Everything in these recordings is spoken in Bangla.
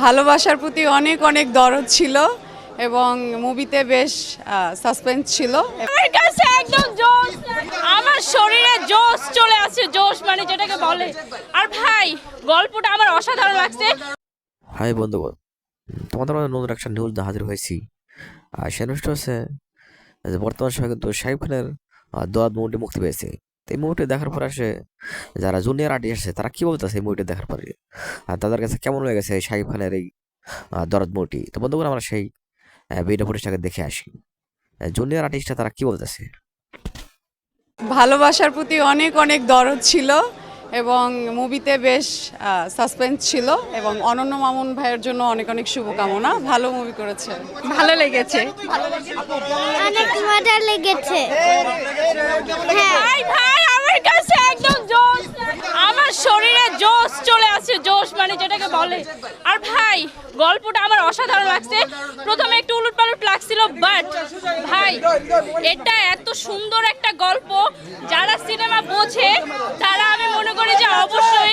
ভালোবাসার প্রতি অনেক অনেক দরদ ছিল এবং মুভিতে বেশ সাসপেন্স ছিল। আমার কাছে একদম জোশ আমার শরীরে জোশ চলে আসছে জোশ মানে যেটাকে বলে। আর ভাই গল্পটা আমার অসাধারণ লাগছে। হাই বন্ধুগণ তোমাদের নতুন একটা নিউজ হাজির হয়েছি। আর সে নিউজটা হচ্ছে বর্তমান সময় কিন্তু শাহিব খানের দোয়াদ মুভিটি মুক্তি পেয়েছে। তো এই মুভিটি দেখার পর আসে যারা জুনিয়র আর্টিস্ট আছে তারা কি বলতেছে এই মুভিটি দেখার পরে? আর তাদের কাছে কেমন হয়ে গেছে এই শাহিব খানের এই দরদ মুভিটি তো বন্ধুগণ আমরা সেই ভিডিও ফুটেজটাকে দেখে আসি। জুনিয়র আর্টিস্টরা তারা কি বলতেছে? ভালোবাসার প্রতি অনেক অনেক দরদ ছিল এবং মুভিতে বেশ সাসপেন্স ছিল এবং অনন্য মামুন ভাইয়ের জন্য অনেক অনেক শুভকামনা। ভালো মুভি করেছে। ভালো লেগেছে। অনেক লেগেছে। হ্যাঁ। ভাই ভাই, আমার কাছে একদম জোশ। আমার শরীরে জোশ চলে আসছে, জোশ মানে যেটাকে বলে। আর ভাই, গল্পটা আমার অসাধারণ লাগছে। প্রথমে একটু উলট পালট লাগছিল বাট ভাই, এটা এত সুন্দর একটা গল্প। যারা সিনেমা বোঝে, তারা আমি মনে করি যে অবশ্যই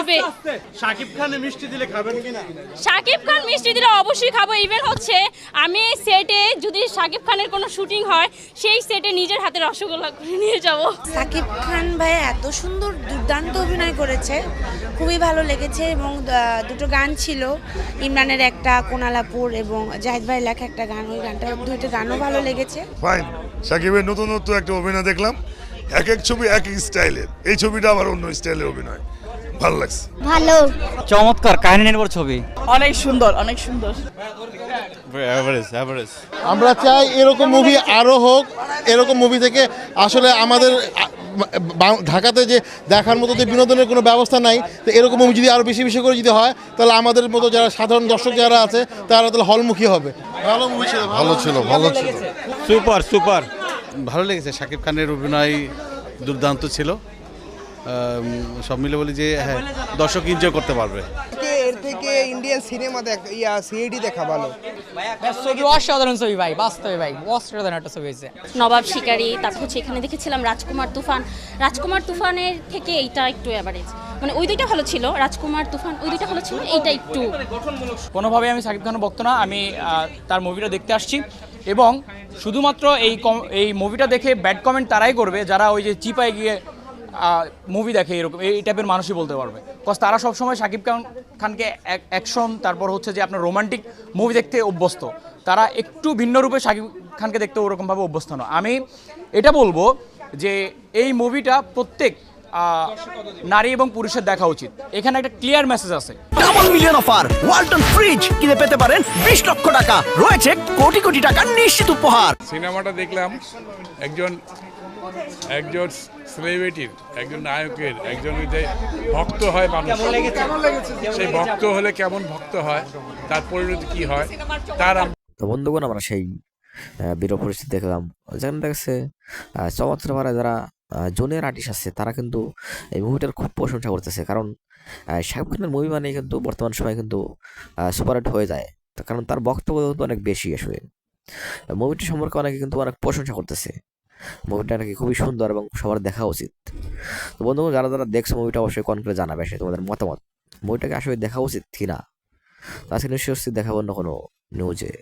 এটা সাকিব খানে মিষ্টি দিলে খাবেন কিনা? শাকিব খান মিষ্টি দিলে অবশ্যই খাব। ইভেন হচ্ছে আমি সেটে যদি শাকিব খানের কোনো শুটিং হয় সেই সেটে নিজের হাতে রসগোল্লা করে নিয়ে যাব। সাকিব খান ভাই এত সুন্দর দুর্দান্ত অভিনয় করেছে। খুবই ভালো লেগেছে এবং দুটো গান ছিল। ইমরানের একটা কোনালাপুর এবং জাহিদ ভাই লেখা একটা গান। ওই গানটা দুইটা গানও ভালো লেগেছে। ফাইন সাকিবের নতুনত্ব একটা অভিনয় দেখলাম। এক এক ছবি এক এক স্টাইলের। এই ছবিটা আবার অন্য স্টাইলের অভিনয়। ভালো লাগছে। ভালো। চমৎকার কাহিনী নির্ভর ছবি। অনেক সুন্দর অনেক সুন্দর। আমরা চাই এরকম মুভি আরও হোক এরকম মুভি থেকে আসলে আমাদের ঢাকাতে যে দেখার মতো যে বিনোদনের কোনো ব্যবস্থা নাই তো এরকম মুভি যদি আরও বেশি বেশি করে যদি হয় তাহলে আমাদের মতো যারা সাধারণ দর্শক যারা আছে তারা তাহলে হলমুখী হবে। ভালো মুভি ছিল ভালো। ছিল ভালো ছিল। Super super. ভালো লেগেছে সাকিব খানের অভিনয় দুর্দান্ত ছিল। সব মিলে বলি যে হ্যাঁ দর্শক এনজয় করতে পারবে। এর থেকে ইন্ডিয়ান সিনেমা দেখ ইয়া দেখা ভালো। ছবি অসাধারণ ছবি ভাই বাস্তবে ভাই অসাধারণ একটা ছবি হয়েছে। নবাব শিকারী তারপর হচ্ছে এখানে দেখেছিলাম রাজকুমার তুফান। রাজকুমার তুফানের থেকে এইটা একটু অ্যাভারেজ মানে ওই দুইটা ভালো ছিল রাজকুমার তুফান ওই দুইটা ভালো ছিল এইটা একটু। কোনোভাবে আমি সাকিব খানের ভক্ত না আমি তার মুভিটা দেখতে আসছি। এবং শুধুমাত্র এই এই মুভিটা দেখে ব্যাড কমেন্ট তারাই করবে যারা ওই যে চিপায় গিয়ে মুভি দেখে এরকম, এই টাইপের মানুষই বলতে পারবে। কজ তারা সবসময় সাকিব খান, খানকে অ্যাকশন তারপর হচ্ছে যে আপনার রোমান্টিক মুভি দেখতে অভ্যস্ত। তারা একটু ভিন্ন রূপে সাকিব খানকে দেখতে ওরকমভাবে অভ্যস্ত না আমি এটা বলব যে এই মুভিটা প্রত্যেক নারী এবং পুরুষের দেখা উচিত। এখানে একটা ক্লিয়ার মেসেজ আছে। Double million offer Walton fridge কিনে পেতে পারেন বিশ লক্ষ টাকা। রয়েছে কোটি কোটি টাকার নিশ্চিত উপহার। সিনেমাটা দেখলাম একজন একজন সেলিব্রিটির একজন নায়কের একজন ওই যে ভক্ত হয় মানুষ। সেই ভক্ত হলে কেমন ভক্ত হয় তার পরিণতি কি হয় তার আমরা তো বন্ধুগণ আমরা সেই বিরল পরিস্থিতি দেখলাম। যেখানে দেখছে চমৎকার যারা জুনিয়র আর্টিস্ট আছে, তারা কিন্তু এই মুভিটার খুব প্রশংসা করতেছে। কারণ শাহরুখ খানের মুভি মানে কিন্তু বর্তমান সময়ে কিন্তু সুপারহিট হয়ে যায়। কারণ তার বক্তব্য কিন্তু অনেক বেশি আসলে। মুভিটি সম্পর্কে অনেকে কিন্তু অনেক প্রশংসা করতেছে। মুভিটা নাকি খুবই সুন্দর এবং সবার দেখা উচিত। তো বন্ধু যারা যারা দেখছ মুভিটা অবশ্যই কন করে জানাবে সে তোমাদের মতামত। মুভিটাকে আসলে দেখা উচিত কিনা? তো আজকে নিশ্চয়ই দেখাবো অন্য কোনো নিউজে